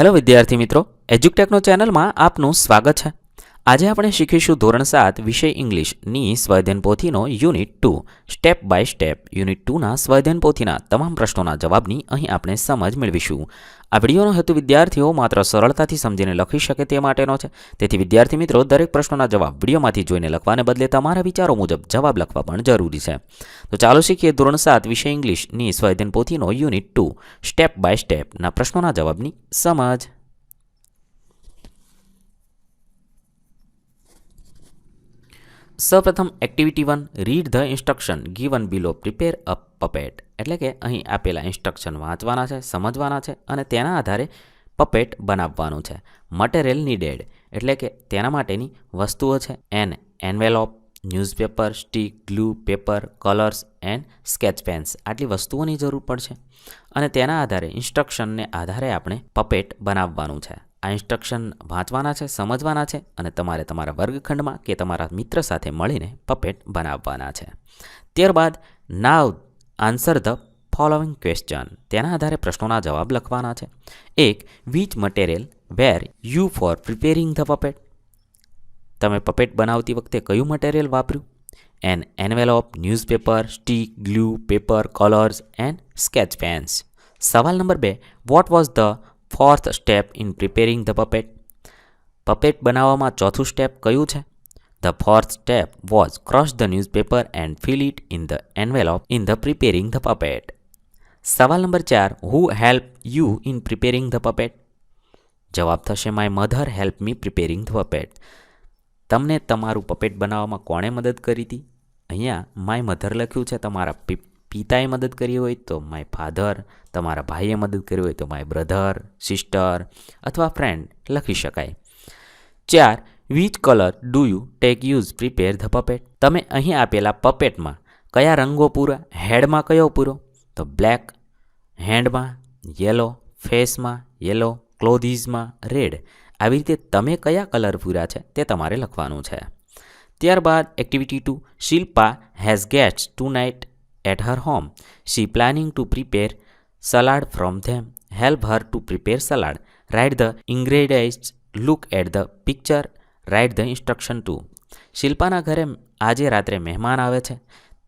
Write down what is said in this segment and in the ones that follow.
Hello વિદ્યાર્થી મિત્રો એજ્યુકટેકનો ચેનલમાં આપનું સ્વાગત છે આજે આપણે શીખીશું ધોરણ સાત વિષય ઇંગ્લિશની સ્વાધ્યન પોથીનો unit two step by step unit ટુના સ્વાધ્યન પોથીના તમામ પ્રશ્નોના જવાબની અહીં આપણે સમજ મેળવીશું આ વિડીયોનો હેતુ વિદ્યાર્થીઓ માત્ર સરળતાથી સમજીને લખી શકે તે માટેનો છે તેથી વિદ્યાર્થી મિત્રો દરેક પ્રશ્નોના જવાબ વિડીયોમાંથી જોઈને લખવાને બદલે તમારા વિચારો મુજબ જવાબ લખવા પણ જરૂરી છે તો ચાલો શીખીએ ધોરણ સાત વિષય ઇંગ્લિશની સ્વાધ્યન પોથીનો યુનિટ ટુ સ્ટેપ બાય સ્ટેપના પ્રશ્નોના જવાબની સમજ સૌપ્રથમ activity one read the instruction given below prepare a puppet એટલે કે અહીં આપેલા ઇન્સ્ટ્રક્શન વાંચવાના છે સમજવાના છે અને તેના આધારે પપેટ બનાવવાનું છે મટેરિયલ નીડેડ એટલે કે તેના માટેની વસ્તુઓ છે an envelope newspaper stick glue paper colours and sketch pens આટલી વસ્તુઓની જરૂર પડશે અને તેના આધારે ઇન્સ્ટ્રક્શનને આધારે આપણે પપેટ બનાવવાનું છે આ ઇન્સ્ટ્રક્શન વાંચવાના છે સમજવાના છે અને તમારે તમારા વર્ગખંડમાં કે તમારા મિત્ર સાથે મળીને પપેટ બનાવવાના છે ત્યારબાદ now answer the following question તેના આધારે પ્રશ્નોના જવાબ લખવાના છે એક which material were you for preparing the puppet તમે પપેટ બનાવતી વખતે કયું મટેરિયલ વાપર્યું an envelope newspaper stick glue paper colours and sketch pens સવાલ નંબર બે what was the fourth step in preparing the puppet puppet બનાવવામાં ચોથું step કયું છે the fourth step was cross the newspaper and fill it in the envelope in the preparing the puppet સવાલ number ચાર who help you in preparing the puppet જવાબ થશે my mother help me preparing the puppet તમને તમારું puppet બનાવવામાં કોણે મદદ કરી હતી અહીંયા માય મધર લખ્યું છે તમારા પિતાએ મદદ કરી હોય તો માય ફાધર તમારા ભાઈએ મદદ કરી હોય તો માય બ્રધર સિસ્ટર અથવા ફ્રેન્ડ લખી શકાય ચાર which colour do you take use prepare the puppet તમે અહીં આપેલા પપેટમાં કયા રંગો પૂરા હેડમાં કયો પૂરો તો બ્લેક હેન્ડમાં યલો ફેસમાં યેલો ક્લોધીઝમાં રેડ આવી રીતે તમે કયા કલર પૂરા છે તે તમારે લખવાનું છે ત્યારબાદ activity two Shilpa has gets tonight at her home she planning to prepare salad from them help her to prepare salad write the ingredients. Look at the picture Write the instruction to શિલ્પાના ઘરે આજે રાત્રે મહેમાન આવે છે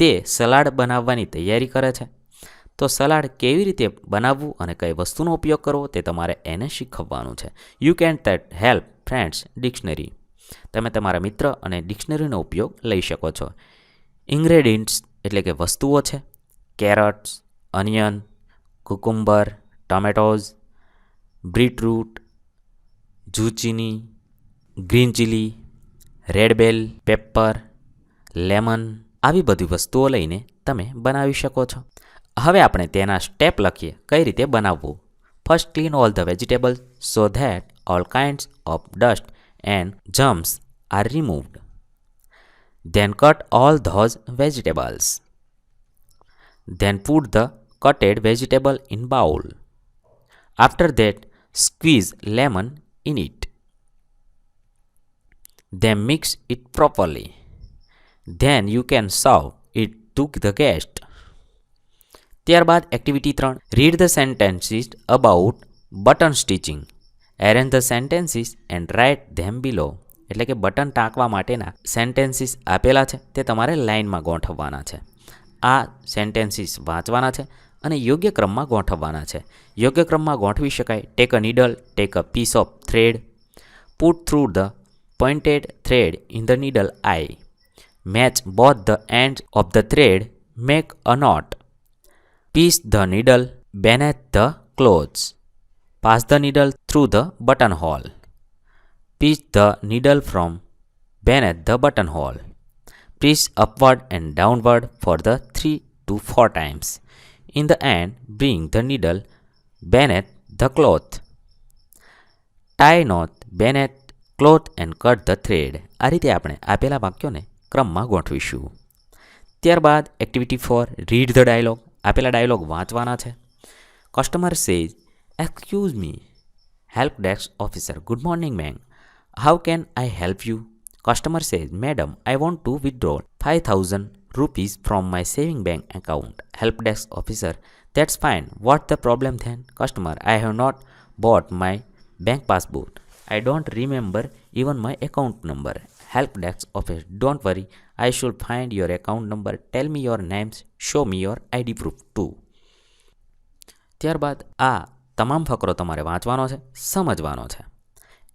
તે salad બનાવવાની તૈયારી કરે છે તો સલાડ કેવી રીતે બનાવવું અને કઈ વસ્તુનો ઉપયોગ કરવો તે તમારે એને શીખવવાનું છે you can take help friends dictionary તમે તમારા મિત્ર અને ડિક્શનરીનો ઉપયોગ લઈ શકો છો ઇન્ગ્રેડિયન્ટ્સ એટલે કે વસ્તુઓ છે carrots onion cucumber tomatoes beetroot zucchini green chilli red bell pepper lemon આવી બધી વસ્તુઓ લઈને તમે બનાવી શકો છો હવે આપણે તેના સ્ટેપ લખીએ કઈ રીતે બનાવવું first clean all the vegetable so that all kinds of dust and germs are removed Then cut all those vegetables. Then put the cutted vegetable in bowl. After that, squeeze lemon in it. Then mix it properly. Then you can serve it to the guest. ત્યારબાદ activity ત્રણ Read the sentences about button stitching. Arrange the sentences and write them below. એટલે કે button ટાંકવા માટેના sentences આપેલા છે તે તમારે લાઇનમાં ગોઠવવાના છે આ સેન્ટેન્સીસ વાંચવાના છે અને યોગ્ય ક્રમમાં ગોઠવવાના છે યોગ્ય ક્રમમાં ગોઠવી શકાય take a needle take a piece of thread put through the pointed thread in the needle eye match both the end of the thread make a knot piece the needle beneath the clothes pass the needle through the button hole Push the needle from beneath the buttonhole. Press upward and downward for the 3 to 4 times. In the end, bring the needle beneath the cloth. Tie knot beneath cloth and cut the thread. આ રીતે આપણે આપેલા વાક્યોને ક્રમમાં ગોઠવીશું ત્યારબાદ activity four read the dialogue આપેલા dialogue વાંચવાના છે customer says excuse me help desk officer good morning ma'am How can I help you? Customer says, Madam, I want to withdraw 5000 rupees from my saving bank account. Help desk officer, that's fine. What the problem then? Customer, I have not bought my bank passport. I don't remember even my account number. Help desk officer, don't worry. I should find your account number. Tell me your names. Show me your ID proof too. ત્યારબાદ આ તમામ ફકરો તમારે વાંચવાનો છે સમજવાનો છે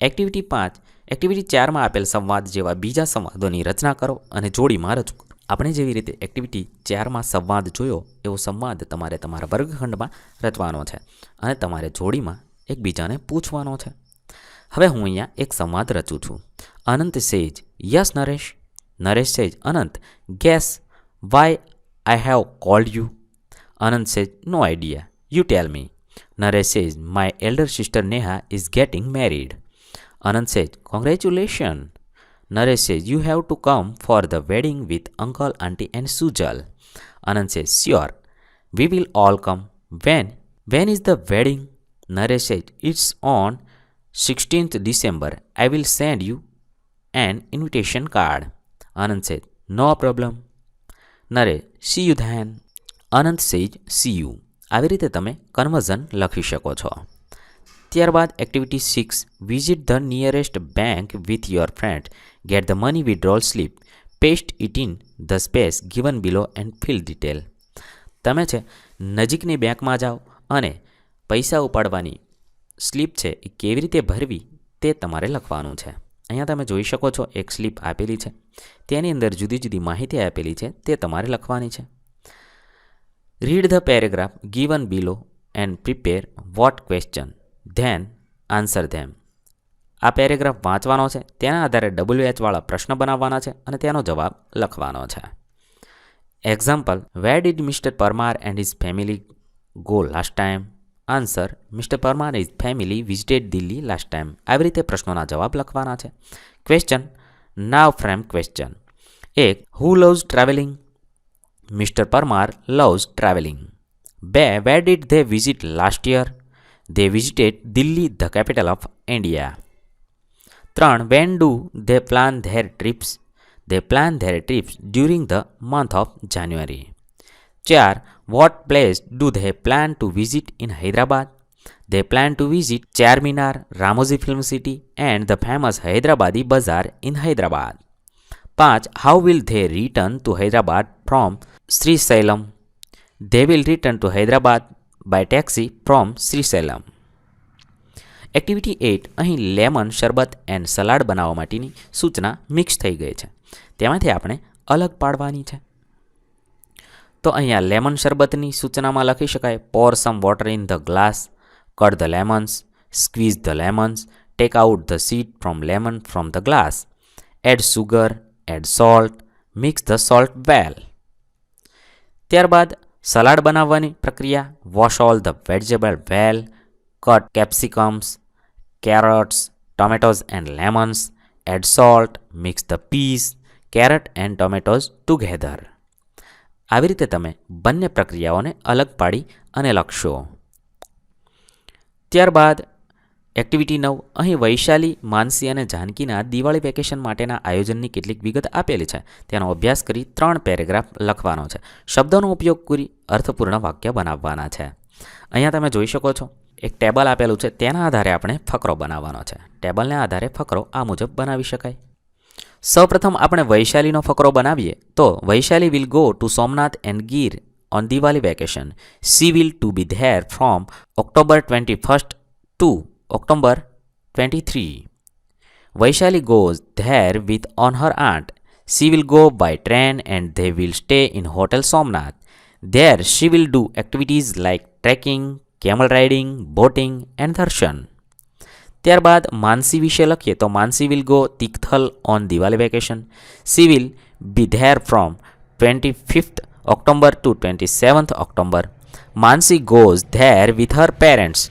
activity પાંચ activity ચારમાં આપેલ સંવાદ જેવા બીજા સંવાદોની રચના કરો અને જોડીમાં રજૂ કરો આપણે જેવી રીતે એક્ટિવિટી ચારમાં સંવાદ જોયો એવો સંવાદ તમારે તમારા વર્ગખંડમાં રચવાનો છે અને તમારે જોડીમાં એકબીજાને પૂછવાનો છે હવે હું અહીંયા એક સંવાદ રચું છું અનંત સેજ yes Naresh Naresh says Anand guess why I have called you Anand says no idea you tell me Naresh says my elder sister Neha is getting married Anand said, Congratulations. Naresh says, You have to come for the wedding with uncle, auntie, and Sujal. Anand says, Sure. We will all come. When? When is the wedding? Naresh says, It's on 16th December. I will send you an invitation card. Anand said, No problem. Naresh, see you then. Anand says see you આવી રીતે તમે conversion લખી શકો છો ત્યારબાદ activity six visit the nearest bank with your friend get the money withdrawal slip paste it in the space given below and fill detail તમે છે નજીકની બેંકમાં જાઓ અને પૈસા ઉપાડવાની સ્લીપ છે એ કેવી રીતે ભરવી તે તમારે લખવાનું છે અહીંયા તમે જોઈ શકો છો એક સ્લીપ આપેલી છે તેની અંદર જુદી જુદી માહિતી આપેલી છે તે તમારે લખવાની છે read the paragraph given below and prepare what question then answer them આ પેરેગ્રાફ વાંચવાનો છે તેના આધારે ડબલ્યુ એચવાળા પ્રશ્ન બનાવવાના છે અને તેનો જવાબ લખવાનો છે example where did mister Parmar and his family go last time answer mister Parmar is family visited Delhi last time આવી રીતે પ્રશ્નોના જવાબ લખવાના છે ક્વેશ્ચન નાવ ફ્રેમ ક્વેશ્ચન એક who loves travelling mister Parmar loves travelling બે where did they visit last year They visited Delhi, the capital of India. 3. When do they plan their trips? They plan their trips during the month of January. 4. What place do they plan to visit in Hyderabad? They plan to visit Charminar, Ramoji Film City and the famous Hyderabadi Bazaar in Hyderabad. 5. How will they return to Hyderabad from Sri Salem? They will return to Hyderabad by taxi from Srisailam activity eight અહીં lemon શરબત and salad બનાવવા માટેની સૂચના mix થઈ ગઈ છે તેમાંથી આપણે અલગ પાડવાની છે તો અહીંયા લેમન શરબતની સૂચનામાં લખી શકાય pour some water in the glass cut the lemons squeeze the lemons take out the seed from lemon from the glass add sugar add salt mix the salt well ત્યારબાદ સલાડ બનાવવાની પ્રક્રિયા wash all the vegetable well cut capsicums carrots tomatoes and lemons add salt mix the piece carrot and tomatoes together આવી રીતે તમે બંને પ્રક્રિયાઓને અલગ પાડી અને લખશો ત્યારબાદ એક્ટિવિટી નવ અહીં વૈશાલી માનસી અને જાનકીના દિવાળી વેકેશન માટેના આયોજનની કેટલીક વિગત આપેલી છે તેનો અભ્યાસ કરી ત્રણ પેરેગ્રાફ લખવાનો છે શબ્દોનો ઉપયોગ કરી અર્થપૂર્ણ વાક્ય બનાવવાના છે અહીંયા તમે જોઈ શકો છો એક ટેબલ આપેલું છે તેના આધારે આપણે ફકરો બનાવવાનો છે ટેબલને આધારે ફકરો આ મુજબ બનાવી શકાય સૌપ્રથમ આપણે વૈશાલીનો ફકરો બનાવીએ તો Vaishali will go to Somnath and Gir on Diwali vacation she will to be there from October twenty first to October 23. Vaishali goes there with on her aunt. She will go by train and they will stay in Hotel Somnath. There she will do activities like trekking, camel riding, boating and darshan. ત્યારબાદ માનસી વિશે લખીએ તો Mansi will go Tithal on Diwali vacation she will be there from twenty fifth October to twenty seventh October Mansi goes there with her parents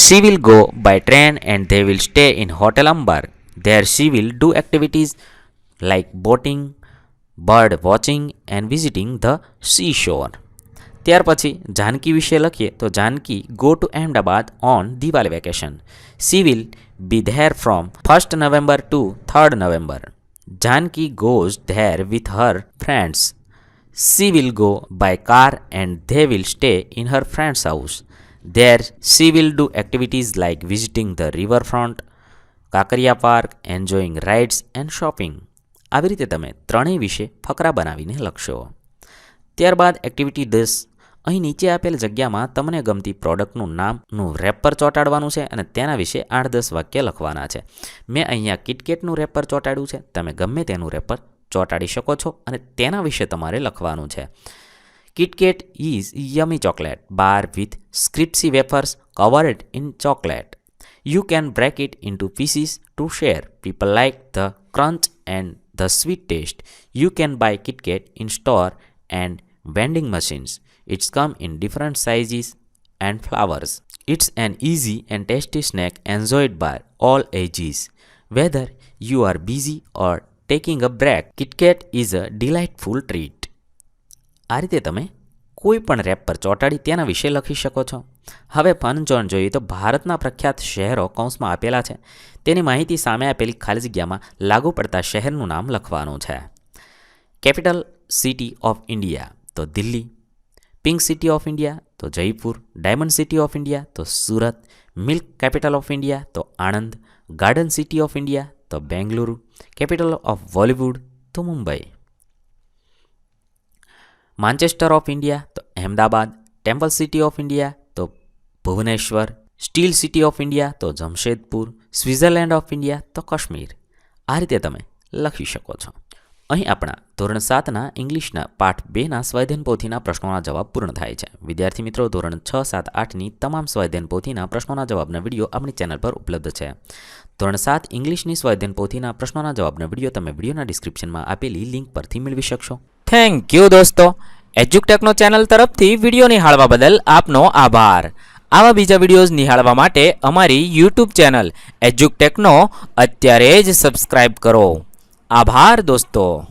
She will go by train and they will stay in Hotel Ambar. There she will do activities like boating, bird watching and visiting the sea shore ત્યાર પછી જાનકી વિશે લખીએ તો Janaki go to Ahmedabad on Diwali vacation she will be there from first November to third November Janaki goes there with her friends she will go by car and they will stay in her friends house There she will do activities like visiting the riverfront, Kankaria park enjoying rides and shopping આવી રીતે તમે ત્રણેય વિશે ફકરા બનાવીને લખશો ત્યારબાદ activity દસ અહીં નીચે આપેલ જગ્યામાં તમને ગમતી પ્રોડક્ટનું નામનું રેપર ચોંટાડવાનું છે અને તેના વિશે આઠ દસ વાક્ય લખવાના છે મેં અહીંયા કિટકેટનું રેપર ચોંટાડ્યું છે તમે ગમે તેનું રેપર ચોંટાડી શકો છો અને તેના વિશે તમારે લખવાનું છે KitKat is yummy chocolate bar with scripsy wafers covered in chocolate. You can break it into pieces to share. People like the crunch and the sweet taste. You can buy KitKat in store and vending machines. It's come in different sizes and flavors. It's an easy and tasty snack enjoyed by all ages. Whether you are busy or taking a break, KitKat is a delightful treat. આ રીતે તમે કોઈ પણ rape પર ચોંટાડી તેના વિશે લખી શકો છો હવે ફન ઝોન જોઈએ તો ભારતના પ્રખ્યાત શહેરો કૌંસમાં આપેલા છે તેની માહિતી સામે આપેલી ખાલી જગ્યામાં લાગુ પડતા શહેરનું નામ લખવાનું છે કેપિટલ સિટી ઓફ ઇન્ડિયા તો Delhi pink city of India તો Jaipur diamond city of India તો Surat milk capital of India તો Anand garden city of India તો બેંગલુરુ કેપિટલ ઓફ બોલિવૂડ તો મુંબઈ માન્ચેસ્ટર ઓફ ઇન્ડિયા તો Ahmedabad temple city of India તો Bhubaneswar steel city of India તો Jamshedpur Switzerland of India તો કાશ્મીર આ રીતે તમે લખી શકો છો અહીં આપણા ધોરણ સાતના ઇંગ્લિશના પાઠ બેના સ્વાધ્યન પોથીના પ્રશ્નોના જવાબ પૂર્ણ થાય છે વિદ્યાર્થી મિત્રો ધોરણ છ સાત આઠની તમામ સ્વાધ્યન પોથીના પ્રશ્નોના જવાબના વિડીયો આપણી ચેનલ પર ઉપલબ્ધ છે ધોરણ સાત ઇંગ્લિશની સ્વાધ્યન પોથીના પ્રશ્નોના જવાબના વિડીયો તમે વિડીયોના ડિસ્ક્રિપ્શનમાં આપેલી લિંક પરથી મેળવી શકશો થેન્ક યુ દોસ્તો એજ્યુકટેકનો ચેનલ તરફથી વિડીયો નિહાળવા બદલ આપનો આભાર આવા બીજા વિડીયોઝ નિહાળવા માટે અમારી યુટ્યુબ ચેનલ એજ્યુકટેકનો અત્યારે જ સબસ્ક્રાઇબ કરો આભાર દોસ્તો